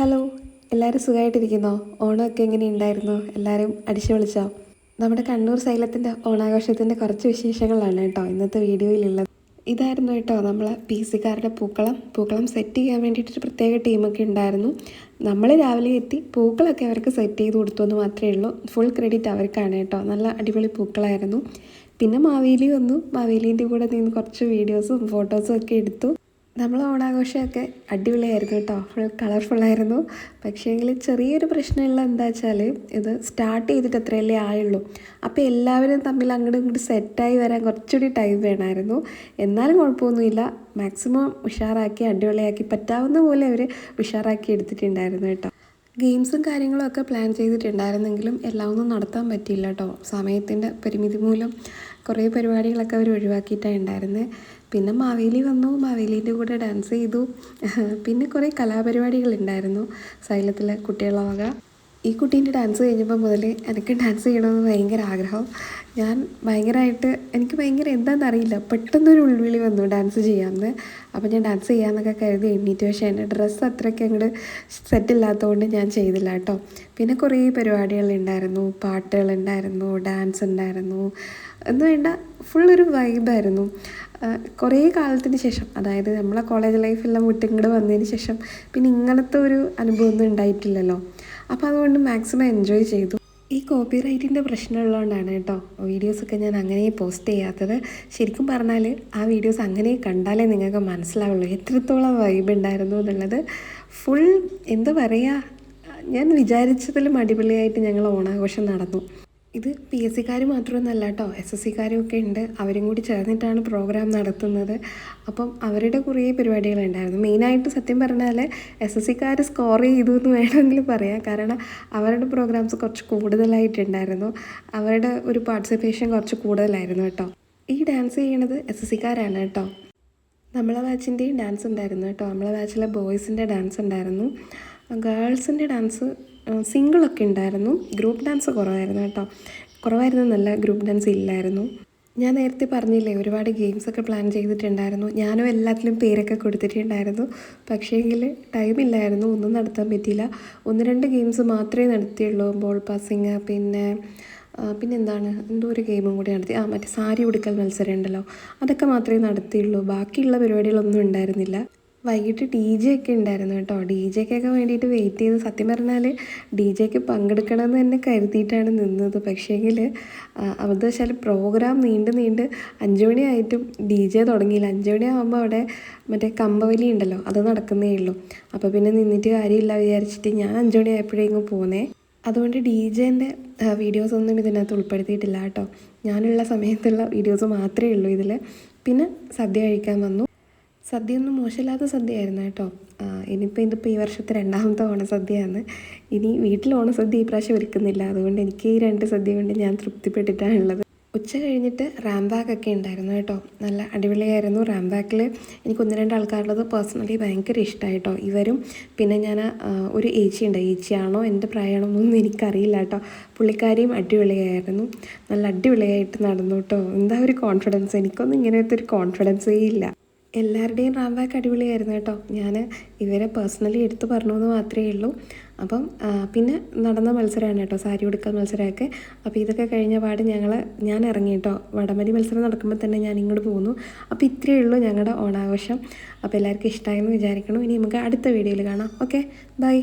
Hello എല്ലാവരും സുഖമായിട്ടിരിക്കുന്നോ ഓണമൊക്കെ എങ്ങനെ ഉണ്ടായിരുന്നു? എല്ലാവരും അടിച്ചു വിളിച്ചോ നമ്മുടെ കണ്ണൂർ സൈലത്തിന്റെ ഓണാഘോഷത്തിന്റെ കുറച്ച് വിശേഷങ്ങളാണ് കേട്ടോ ഇന്നത്തെ വീഡിയോയിലുള്ളത്. ഇതായിരുന്നു കേട്ടോ നമ്മൾ പി സിക്കാരുടെ പൂക്കളം. പൂക്കളം സെറ്റ് ചെയ്യാൻ വേണ്ടിയിട്ടൊരു പ്രത്യേക ടീമൊക്കെ ഉണ്ടായിരുന്നു. നമ്മൾ രാവിലെ എത്തി പൂക്കളൊക്കെ അവർക്ക് സെറ്റ് ചെയ്ത് കൊടുത്തു എന്ന് മാത്രമേ ഉള്ളൂ. ഫുൾ ക്രെഡിറ്റ് അവർക്കാണ് കേട്ടോ. നല്ല അടിപൊളി പൂക്കളായിരുന്നു. പിന്നെ മാവേലി വന്നു. മാവേലീന്റെ കൂടെ നിന്ന് കുറച്ച് വീഡിയോസും ഫോട്ടോസും ഒക്കെ എടുത്തു. നമ്മൾ ഓണാഘോഷമൊക്കെ അടിപൊളിയായിരുന്നു കേട്ടോ. ഫുൾ കളർഫുള്ളായിരുന്നു പക്ഷേങ്കിൽ ചെറിയൊരു പ്രശ്നമുള്ള എന്താ വെച്ചാൽ ഇത് സ്റ്റാർട്ട് ചെയ്തിട്ട് അത്രയല്ലേ ആയുള്ളൂ. അപ്പോൾ എല്ലാവരും തമ്മിൽ അങ്ങോട്ടും ഇങ്ങോട്ട് സെറ്റായി വരാൻ കുറച്ചുകൂടി ടൈം വേണമായിരുന്നു എന്നാലും കുഴപ്പമൊന്നുമില്ല. മാക്സിമം ഉഷാറാക്കി അടിപൊളിയാക്കി പറ്റാവുന്ന പോലെ അവർ ഉഷാറാക്കി എടുത്തിട്ടുണ്ടായിരുന്നു കേട്ടോ. ഗെയിംസും കാര്യങ്ങളും ഒക്കെ പ്ലാൻ ചെയ്തിട്ടുണ്ടായിരുന്നെങ്കിലും എല്ലാം ഒന്നും നടത്താൻ പറ്റിയില്ല കേട്ടോ. സമയത്തിന്റെ പരിമിതി മൂലം കുറേ പരിപാടികളൊക്കെ അവർ ഒഴിവാക്കിയിട്ടാണ് ഉണ്ടായിരുന്നത് പിന്നെ മാവേലി വന്നു മാവേലിന്റെ കൂടെ ഡാൻസ് ചെയ്തു. പിന്നെ കുറേ കലാപരിപാടികൾ ഉണ്ടായിരുന്നു. സൈലത്തിലെ കുട്ടികളുടെ വക. ഈ കുട്ടീന്റെ ഡാൻസ് കഴിഞ്ഞപ്പോൾ മുതൽ എനിക്ക് ഡാൻസ് ചെയ്യണമെന്ന് ഭയങ്കര ആഗ്രഹം. ഞാൻ ഭയങ്കരമായിട്ട് എനിക്ക് ഭയങ്കര എന്താണെന്ന് അറിയില്ല. പെട്ടെന്നൊരു ഉൾവിളി വന്നു ഡാൻസ് ചെയ്യാമെന്ന് അപ്പോൾ ഞാൻ ഡാൻസ് ചെയ്യാമെന്നൊക്കെ കരുതി എണ്ണീറ്റ് പക്ഷേ എന്റെ ഡ്രസ്സ് അത്രയ്ക്ക് അങ്ങോട്ട് സെറ്റില്ലാത്തതുകൊണ്ട് ഞാൻ ചെയ്തില്ല കേട്ടോ. പിന്നെ കുറേ പരിപാടികളുണ്ടായിരുന്നു. പാട്ടുകളുണ്ടായിരുന്നു ഡാൻസ് ഉണ്ടായിരുന്നു എന്ന് വേണ്ട ഫുള്ളൊരു വൈബായിരുന്നു. കുറേ കാലത്തിന് ശേഷം അതായത് നമ്മളെ കോളേജ് ലൈഫെല്ലാം വിട്ട് ഇങ്ങോട്ട് വന്നതിന് ശേഷം പിന്നെ ഇങ്ങനത്തെ ഒരു അനുഭവമൊന്നും ഉണ്ടായിട്ടില്ലല്ലോ. അപ്പോൾ അതുകൊണ്ട് മാക്സിമം എൻജോയ് ചെയ്തു. ഈ കോപ്പി റൈറ്റിന്റെ പ്രശ്നമുള്ളതുകൊണ്ടാണ് കേട്ടോ വീഡിയോസൊക്കെ ഞാൻ അങ്ങനെ പോസ്റ്റ് ചെയ്യാത്തത്. ശരിക്കും പറഞ്ഞാൽ ആ വീഡിയോസ് അങ്ങനെ കണ്ടാലേ നിങ്ങൾക്ക് മനസ്സിലാവുള്ളൂ എത്രത്തോളം വൈബ് ഉണ്ടായിരുന്നു എന്നുള്ളത്. ഫുൾ എന്താ പറയുക ഞാൻ വിചാരിച്ചതിലും അടിപൊളിയായിട്ട് ഞങ്ങൾ ഓണാഘോഷം നടന്നു. ഇത് പി എസ് സിക്കാർ മാത്രമൊന്നുമല്ല കേട്ടോ എസ് എസ് സിക്കാരും ഒക്കെ ഉണ്ട് അവരും കൂടി ചേർന്നിട്ടാണ് പ്രോഗ്രാം നടത്തുന്നത്. അപ്പം അവരുടെ കുറേ പരിപാടികളുണ്ടായിരുന്നു. മെയിനായിട്ട് സത്യം പറഞ്ഞാൽ എസ് എസ് സിക്കാർ സ്കോർ ചെയ്തു എന്ന് വേണമെങ്കിൽ പറയാം. കാരണം അവരുടെ പ്രോഗ്രാംസ് കുറച്ച് കൂടുതലായിട്ടുണ്ടായിരുന്നു. അവരുടെ ഒരു പാർട്ടിസിപ്പേഷൻ കുറച്ച് കൂടുതലായിരുന്നു കേട്ടോ ഈ ഡാൻസ് ചെയ്യണത് എസ് എസ് സിക്കാരാണ് കേട്ടോ നമ്മളെ ബാച്ചിന്റെയും ഡാൻസ് ഉണ്ടായിരുന്നു കേട്ടോ നമ്മളെ ബാച്ചിലെ ബോയ്സിന്റെ ഡാൻസ് ഉണ്ടായിരുന്നു. ഗേൾസിന്റെ ഡാൻസ് സിംഗിളൊക്കെ ഉണ്ടായിരുന്നു. ഗ്രൂപ്പ് ഡാൻസ് കുറവായിരുന്നു കേട്ടോ. കുറവായിരുന്നു നല്ല ഗ്രൂപ്പ് ഡാൻസ് ഇല്ലായിരുന്നു. ഞാൻ നേരത്തെ പറഞ്ഞില്ലേ ഒരുപാട് ഗെയിംസ് ഒക്കെ പ്ലാൻ ചെയ്തിട്ടുണ്ടായിരുന്നു. ഞാനും എല്ലാത്തിലും പേരൊക്കെ കൊടുത്തിട്ടുണ്ടായിരുന്നു. പക്ഷേങ്കിൽ ടൈമില്ലായിരുന്നു ഒന്നും നടത്താൻ പറ്റിയില്ല. ഒന്ന് രണ്ട് ഗെയിംസ് മാത്രമേ നടത്തിയുള്ളൂ. ബോൾ പാസിങ് പിന്നെ പിന്നെ എന്താണ് എന്തോ ഒരു ഗെയിമും കൂടി നടത്തി. ആ മറ്റേ സാരി ഉടുക്കൽ മത്സരം ഉണ്ടല്ലോ. അതൊക്കെ മാത്രമേ നടത്തിയുള്ളൂ. ബാക്കിയുള്ള പരിപാടികളൊന്നും ഉണ്ടായിരുന്നില്ല. വൈകിട്ട് ഡി ജെ ഒക്കെ ഉണ്ടായിരുന്നു കേട്ടോ. ഡി ജെക്കൊക്കെ വേണ്ടിയിട്ട് വെയിറ്റ് ചെയ്ത് സത്യം പറഞ്ഞാൽ ഡി ജെക്ക് പങ്കെടുക്കണമെന്ന് തന്നെ കരുതിയിട്ടാണ് നിന്നത്. പക്ഷേങ്കിൽ അതെന്ന് വെച്ചാൽ പ്രോഗ്രാം നീണ്ട് നീണ്ട് അഞ്ച് മണിയായിട്ടും ഡി ജെ തുടങ്ങിയില്ല. അഞ്ച് മണിയാകുമ്പോൾ അവിടെ മറ്റേ കമ്പവലി ഉണ്ടല്ലോ അത് നടക്കുന്നേ ഉള്ളൂ. അപ്പോൾ പിന്നെ നിന്നിട്ട് കാര്യമില്ല വിചാരിച്ചിട്ട് ഞാൻ അഞ്ച് മണിയായപ്പോഴേക്കും പോന്നേ. അതുകൊണ്ട് ഡി ജെന്റെ വീഡിയോസ് ഒന്നും ഇതിനകത്ത് ഉൾപ്പെടുത്തിയിട്ടില്ല കേട്ടോ. ഞാനുള്ള സമയത്തുള്ള വീഡിയോസ് മാത്രമേ ഉള്ളൂ ഇതിൽ പിന്നെ സദ്യ കഴിക്കാൻ വന്നു. സദ്യ ഒന്നും മോശമില്ലാത്ത സദ്യയായിരുന്നു കേട്ടോ. ഇനിയിപ്പോൾ ഇതിപ്പോൾ ഈ വർഷത്തെ രണ്ടാമത്തെ ഓണസദ്യയാണ്. ഇനി വീട്ടിൽ ഓണസദ്യ ഈ പ്രാവശ്യം ഒരുക്കുന്നില്ല. അതുകൊണ്ട് എനിക്ക് ഈ രണ്ട് സദ്യ കൊണ്ട് ഞാൻ തൃപ്തിപ്പെട്ടിട്ടാണുള്ളത് ഉച്ച കഴിഞ്ഞിട്ട് റാംബാഗൊക്കെ ഉണ്ടായിരുന്നു കേട്ടോ. നല്ല അടിപൊളിയായിരുന്നു റാംബാക്കിൽ എനിക്ക് ഒന്ന് രണ്ട് ആൾക്കാരുള്ളത് പേഴ്സണലി ഭയങ്കര ഇഷ്ടമായിട്ടോ ഇവരും പിന്നെ ഞാൻ ഒരു ഏച്ചി ഉണ്ട്. ഏച്ചിയാണോ എന്റെ പ്രായമാണോ എന്നൊന്നും എനിക്കറിയില്ല കേട്ടോ. പുള്ളിക്കാരിയും അടിപൊളിയായിരുന്നു. നല്ല അടിപൊളിയായിട്ട് നടന്നു കേട്ടോ. എന്താ ഒരു കോൺഫിഡൻസ് എനിക്കൊന്നും ഇങ്ങനത്തെ ഒരു കോൺഫിഡൻസേ ഇല്ല. എല്ലാവരുടെയും റാംബാക്ക് അടിപൊളിയായിരുന്നു കേട്ടോ. ഞാൻ ഇവരെ പേഴ്സണലി എടുത്തു പറഞ്ഞു എന്ന് മാത്രമേ ഉള്ളൂ. അപ്പം പിന്നെ നടന്ന മത്സരമാണ് കേട്ടോ സാരി ഉടുക്കൽ മത്സരമൊക്കെ. അപ്പോൾ ഇതൊക്കെ കഴിഞ്ഞ പാട് ഞങ്ങൾ ഞാൻ ഇറങ്ങി കേട്ടോ. വടംവലി മത്സരം നടക്കുമ്പോൾ തന്നെ ഞാൻ ഇങ്ങോട്ട് പോകുന്നു അപ്പോൾ ഇത്രയേ ഉള്ളൂ ഞങ്ങളുടെ ഓണാഘോഷം. അപ്പോൾ എല്ലാവർക്കും ഇഷ്ടമായെന്ന് വിചാരിക്കണം. ഇനി നമുക്ക് അടുത്ത വീഡിയോയിൽ കാണാം. ഓക്കെ? ബൈ.